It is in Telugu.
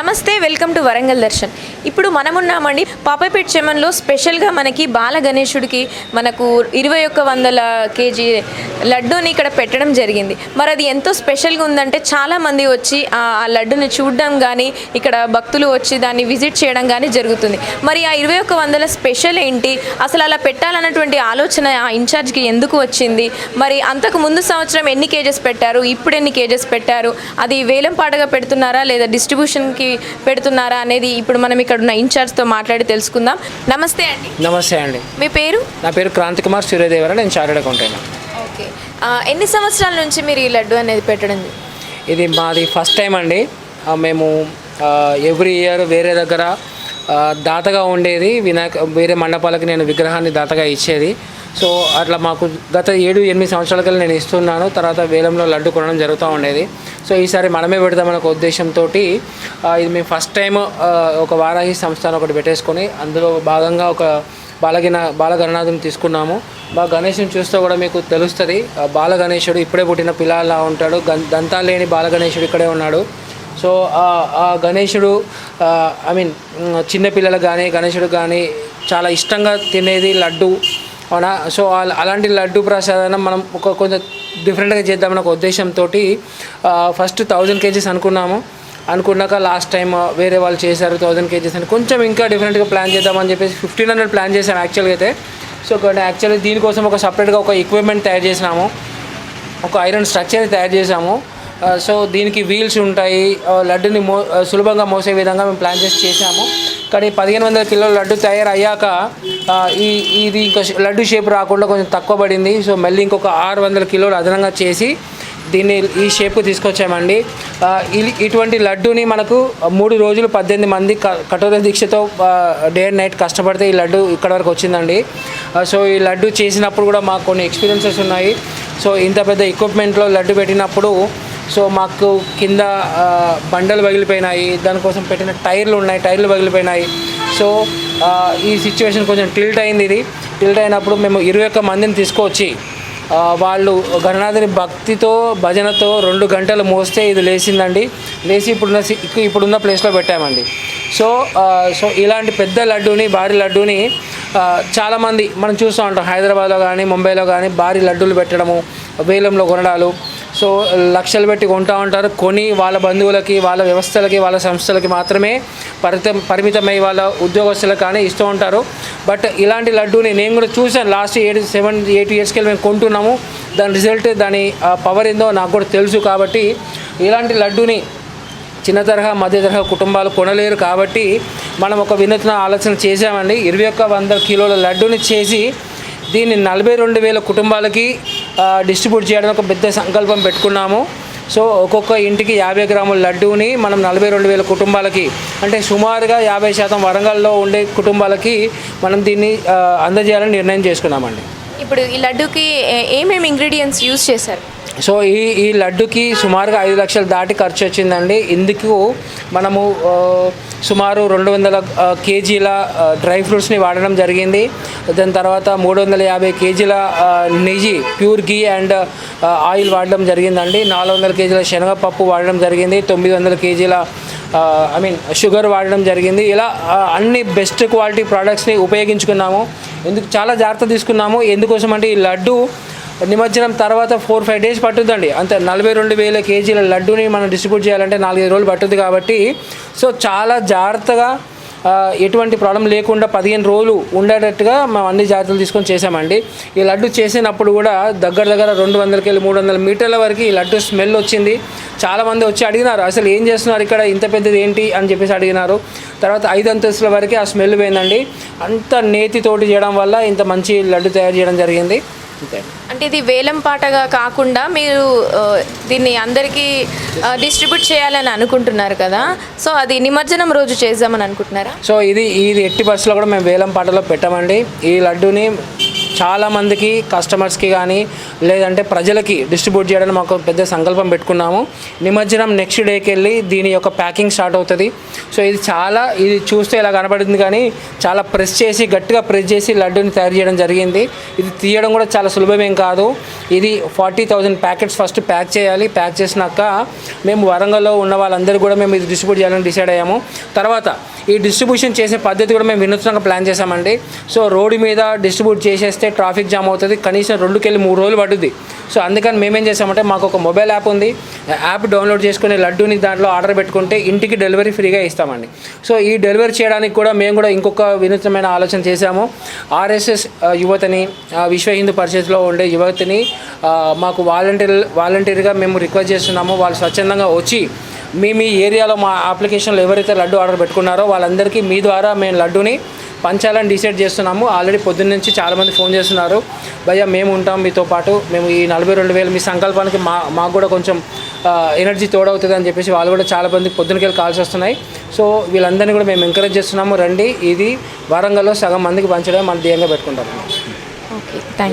నమస్తే వెల్కమ్ టు వరంగల్ దర్శన్. ఇప్పుడు మనం ఉన్నామండి చెమన్లో స్పెషల్గా మనకి బాల గణేశుడికి మనకు ఇరవై ఒక్క వందల కేజీ లడ్డూని ఇక్కడ పెట్టడం జరిగింది. మరి అది ఎంతో స్పెషల్గా ఉందంటే చాలామంది వచ్చి ఆ ఆ లడ్డుని చూడడం కానీ ఇక్కడ భక్తులు వచ్చి దాన్ని విజిట్ చేయడం కానీ జరుగుతుంది. మరి ఆ ఇరవై ఒక్క వందల స్పెషల్ ఏంటి? అసలు అలా పెట్టాలన్నటువంటి ఆలోచన ఆ ఇన్ఛార్జ్కి ఎందుకు వచ్చింది? మరి అంతకు ముందు సంవత్సరం ఎన్ని కేజెస్ పెట్టారు? ఇప్పుడు ఎన్ని కేజెస్ పెట్టారు? అది వేలం పాటగా పెడుతున్నారా లేదా డిస్ట్రిబ్యూషన్కి పెడుతున్నారా అనేది ఇప్పుడు మనం ఇక్కడ ఉన్న ఇన్ఛార్జ్తో మాట్లాడి తెలుసుకుందాం. నమస్తే అండి. నమస్తే అండి. మీ పేరు? నా పేరు క్రాంతి కుమార్ సూర్యదేవర నేను చార్టెడ్ అకౌంటెంట్. ఓకే. ఎన్ని సంవత్సరాల నుంచి మీరు ఈ లడ్డు అనేది పెట్టడం ఇది మాది ఫస్ట్ టైం అండి. మేము ఎవ్రీ ఇయర్ వేరే దగ్గర దాతగా ఉండేది. వినాయక వేరే మండపాలకి నేను విగ్రహాన్ని దాతగా ఇచ్చేది. సో అట్లా మాకు గత ఏడు ఎనిమిది సంవత్సరాల కల్లా నేను ఇస్తున్నాను. తర్వాత వేలంలో లడ్డు కొనడం జరుగుతూ ఉండేది. సో ఈసారి మనమే పెడదామనే ఒక ఉద్దేశంతో ఇది మేము ఫస్ట్ టైం ఒక వారాహి సంస్థను ఒకటి పెట్టేసుకొని అందులో భాగంగా ఒక బాలగిన బాలగణనాథం తీసుకున్నాము. మా గణేషుని చూస్తే కూడా మీకు తెలుస్తుంది ఆ బాల గణేశుడు ఇప్పుడే పుట్టిన పిల్లలా ఉంటాడు. గం దంతాలు లేని బాల గణేశుడు ఇక్కడే ఉన్నాడు. సో ఆ- ఆ గణేశుడు ఐ మీన్ చిన్నపిల్లలకు కానీ గణేశుడు కానీ చాలా ఇష్టంగా తినేది లడ్డు. అవునా? సో అలాంటి లడ్డు ప్రసాదం మనం ఒక కొంచెం డిఫరెంట్గా చేద్దామని ఒక ఉద్దేశంతో ఫస్ట్ థౌజండ్ కేజీస్ అనుకున్నాము. అనుకున్నాక లాస్ట్ టైం వేరే వాళ్ళు చేశారు థౌజండ్ కేజీస్ అని. కొంచెం ఇంకా డిఫరెంట్గా ప్లాన్ చేద్దామని చెప్పేసి ఫిఫ్టీన్ హండ్రెడ్ ప్లాన్ చేశాను యాక్చువల్గా అయితే. సో యాక్చువల్లీ దీనికోసం ఒక సపరేట్గా ఒక ఎక్విప్మెంట్ తయారు చేసినాము. ఒక ఐరన్ స్ట్రక్చర్ తయారు చేసాము సో దీనికి వీల్స్ ఉంటాయి. ఆ, లడ్డుని మో సులభంగా మోసే విధంగా మేము ప్లాన్ చేసి చేసాము కానీ పదిహేను వందల కిలోల లడ్డు తయారయ్యాక ఈ ఇది ఇంకా లడ్డు షేప్ రాకుండా కొంచెం తక్కువ పడింది. సో మళ్ళీ ఇంకొక ఆరు వందల కిలోలు అదనంగా చేసి దీన్ని ఈ షేప్ తీసుకొచ్చామండి. ఇ- ఇటువంటి లడ్డూని మనకు మూడు రోజులు పద్దెనిమిది మంది క- కఠోర దీక్షతో డే అండ్ నైట్ కష్టపడితే ఈ లడ్డు ఇక్కడ వరకు వచ్చిందండి. సో ఈ లడ్డు చేసినప్పుడు కూడా మాకు కొన్ని ఎక్స్పీరియన్సెస్ ఉన్నాయి. సో ఇంత పెద్ద ఎక్విప్మెంట్లో లడ్డు పెట్టినప్పుడు సో మాకు కింద బండలు పగిలిపోయినాయి. దానికోసం పెట్టిన టైర్లు ఉన్నాయి టైర్లు పగిలిపోయినాయి. సో ఈ సిచ్యువేషన్ కొంచెం టిల్ట్ అయింది ఇది. టిల్ట్ అయినప్పుడు మేము ఇరవై ఒక్క మందిని తీసుకొచ్చి వాళ్ళు గణనాథుని భక్తితో భజనతో రెండు గంటలు మోస్తే ఇది లేచిందండి. లేచి ఇప్పుడున్న ఇప్పుడున్న ప్లేస్లో పెట్టామండి. సో సో ఇలాంటి పెద్ద లడ్డూని భారీ లడ్డూని చాలామంది మనం చూస్తూ ఉంటాం. హైదరాబాద్లో కానీ ముంబైలో కానీ భారీ లడ్డూలు పెట్టడము వేలంలో కొనడాలు. సో లక్షలు పెట్టి కొంటా ఉంటారు. కొని వాళ్ళ బంధువులకి వాళ్ళ వ్యవస్థలకి వాళ్ళ సంస్థలకి మాత్రమే పరితం పరిమితమై వాళ్ళ ఉద్యోగస్తులకు కానీ ఇస్తూ ఉంటారు. బట్ ఇలాంటి లడ్డూని నేను కూడా చూశాను. లాస్ట్ ఎయిట్ సెవెన్ ఎయిట్ ఇయర్స్కి మేము కొంటున్నాము. దాని రిజల్ట్ దాని పవర్ ఏందో నాకు కూడా తెలుసు కాబట్టి ఇలాంటి లడ్డూని చిన్న తరహా మధ్య తరహా కుటుంబాలు కొనలేరు కాబట్టి మనం ఒక వినూత్న ఆలోచన చేసామండి ఇరవై ఒక్క వంద కిలోల లడ్డూని చేసి దీన్ని నలభై రెండు వేల కుటుంబాలకి డిస్ట్రిబ్యూట్ చేయడం ఒక పెద్ద సంకల్పం పెట్టుకున్నాము. సో ఒక్కొక్క ఇంటికి యాభై గ్రాముల లడ్డూని మనం నలభై రెండు వేల కుటుంబాలకి అంటే సుమారుగా యాభై శాతం వరంగల్లో ఉండే కుటుంబాలకి మనం దీన్ని అందజేయాలని నిర్ణయం చేసుకున్నామండి. ఇప్పుడు ఈ లడ్డూకి ఏమేమి ఇంగ్రీడియంట్స్ యూజ్ చేశారు? సో ఈ ఈ లడ్డుకి సుమారుగా ఐదు లక్షలు దాటి ఖర్చు వచ్చిందండి. ఇందుకు మనము సుమారు రెండు వందల కేజీల డ్రై ఫ్రూట్స్ని వాడడం జరిగింది. దాని తర్వాత మూడు వందల యాభై కేజీల నెయ్యి ప్యూర్ గీ అండ్ ఆయిల్ వాడడం జరిగిందండి. నాలుగు వందల కేజీల శనగపప్పు వాడడం జరిగింది. తొమ్మిది వందల కేజీల ఐ మీన్ షుగర్ వాడడం జరిగింది. ఇలా అన్ని బెస్ట్ క్వాలిటీ ప్రోడక్ట్స్ని ఉపయోగించుకున్నాము. ఎందుకు చాలా జాగ్రత్త తీసుకున్నాము. ఎందుకోసం అంటే ఈ లడ్డు నిమజ్జనం తర్వాత ఫోర్ ఫైవ్ డేస్ పట్టుద్దండి. అంత నలభై రెండు వేల కేజీల లడ్డూని మనం డిస్ట్రిబ్యూట్ చేయాలంటే నాలుగైదు రోజులు పట్టుద్ది కాబట్టి. సో చాలా జాగ్రత్తగా ఎటువంటి ప్రాబ్లం లేకుండా పదిహేను రోజులు ఉండేటట్టుగా మేము అన్ని జాగ్రత్తలు తీసుకొని చేసామండి ఈ లడ్డు చేసినప్పుడు కూడా దగ్గర దగ్గర రెండు వందలకి వెళ్ళి మూడు వందల మీటర్ల వరకు ఈ లడ్డు స్మెల్ వచ్చింది. చాలామంది వచ్చి అడిగినారు అసలు ఏం చేస్తున్నారు ఇక్కడ? ఇంత పెద్దది ఏంటి? అని చెప్పేసి అడిగినారు. తర్వాత ఐదు అంతస్తుల వరకు ఆ స్మెల్ పోయిందండి. అంత నేతితోటి చేయడం వల్ల ఇంత మంచి లడ్డు తయారు చేయడం జరిగింది. అంటే ఇది వేలం పాటగా కాకుండా మీరు దీన్ని అందరికీ డిస్ట్రిబ్యూట్ చేయాలని అనుకుంటున్నారు కదా. సో అది నిమజ్జనం రోజు చేద్దామని అనుకుంటున్నారా? సో ఇది ఇది ఎట్టి బస్సులో కూడా మేము వేలం పాటలో పెట్టామండి. ఈ లడ్డూని చాలా మందికి కస్టమర్స్కి కానీ లేదంటే ప్రజలకి డిస్ట్రిబ్యూట్ చేయడానికి మాకు పెద్ద సంకల్పం పెట్టుకున్నాము. నిమజ్జనం నెక్స్ట్ డేకి వెళ్ళి దీని యొక్క ప్యాకింగ్ స్టార్ట్ అవుతుంది. సో ఇది చాలా ఇది చూస్తే ఇలా కనబడుతుంది కానీ చాలా ప్రెస్ చేసి గట్టిగా ప్రెస్ చేసి లడ్డూని తయారు చేయడం జరిగింది. ఇది తీయడం కూడా చాలా సులభమేం కాదు. ఇది forty thousand packets first pack చేయాలి. ప్యాక్ చేసినాక మేము వరంగల్లో ఉన్న వాళ్ళందరూ కూడా మేము ఇది డిస్ట్రిబ్యూట్ చేయాలని డిసైడ్ అయ్యాము. తర్వాత ఈ డిస్ట్రిబ్యూషన్ చేసే పద్ధతి కూడా మేము వినూత్నంగా ప్లాన్ చేశామండి. సో రోడ్డు మీద డిస్ట్రిబ్యూట్ చేసేస్తే ట్రాఫిక్ జామ్ అవుతుంది కనీసం రెండుకెళ్ళి మూడు రోజులు పడుద్ది. సో అందుకని మేమేం చేసామంటే మాకు ఒక మొబైల్ యాప్ ఉంది. యాప్ డౌన్లోడ్ చేసుకుని లడ్డూని దాంట్లో ఆర్డర్ పెట్టుకుంటే ఇంటికి డెలివరీ ఫ్రీగా ఇస్తామండి. సో ఈ డెలివరీ చేయడానికి కూడా మేము కూడా ఇంకొక వినూత్నమైన ఆలోచన చేశాము. ఆర్ఎస్ఎస్ యువతని విశ్వ హిందూ పరిషత్లో ఉండే యువతిని మాకు వాలంటీర్ వాలంటీర్గా మేము రిక్వెస్ట్ చేస్తున్నాము. వాళ్ళు స్వచ్ఛందంగా వచ్చి మీ మీ ఏరియాలో మా అప్లికేషన్లో ఎవరైతే లడ్డు ఆర్డర్ పెట్టుకున్నారో వాళ్ళందరికీ మీ ద్వారా మేము లడ్డుని పంచాలని డిసైడ్ చేస్తున్నాము. ఆల్రెడీ పొద్దున్న నుంచి చాలామంది ఫోన్ చేస్తున్నారు. భయ్యా మేము ఉంటాం మీతో పాటు. మేము ఈ నలభై రెండు వేలు మీ సంకల్పానికి మా మాకు కూడా కొంచెం ఎనర్జీ తోడవుతుంది అని చెప్పేసి వాళ్ళు కూడా చాలా మంది పొద్దునకెళ్ళి కాల్స్ వస్తున్నాయి. సో వీళ్ళందరినీ కూడా మేము ఎంకరేజ్ చేస్తున్నాము. రండి ఇది వరంగల్లో సగం మందికి పంచడం మన ధ్యేయంగా పెట్టుకుంటాము. Okay thank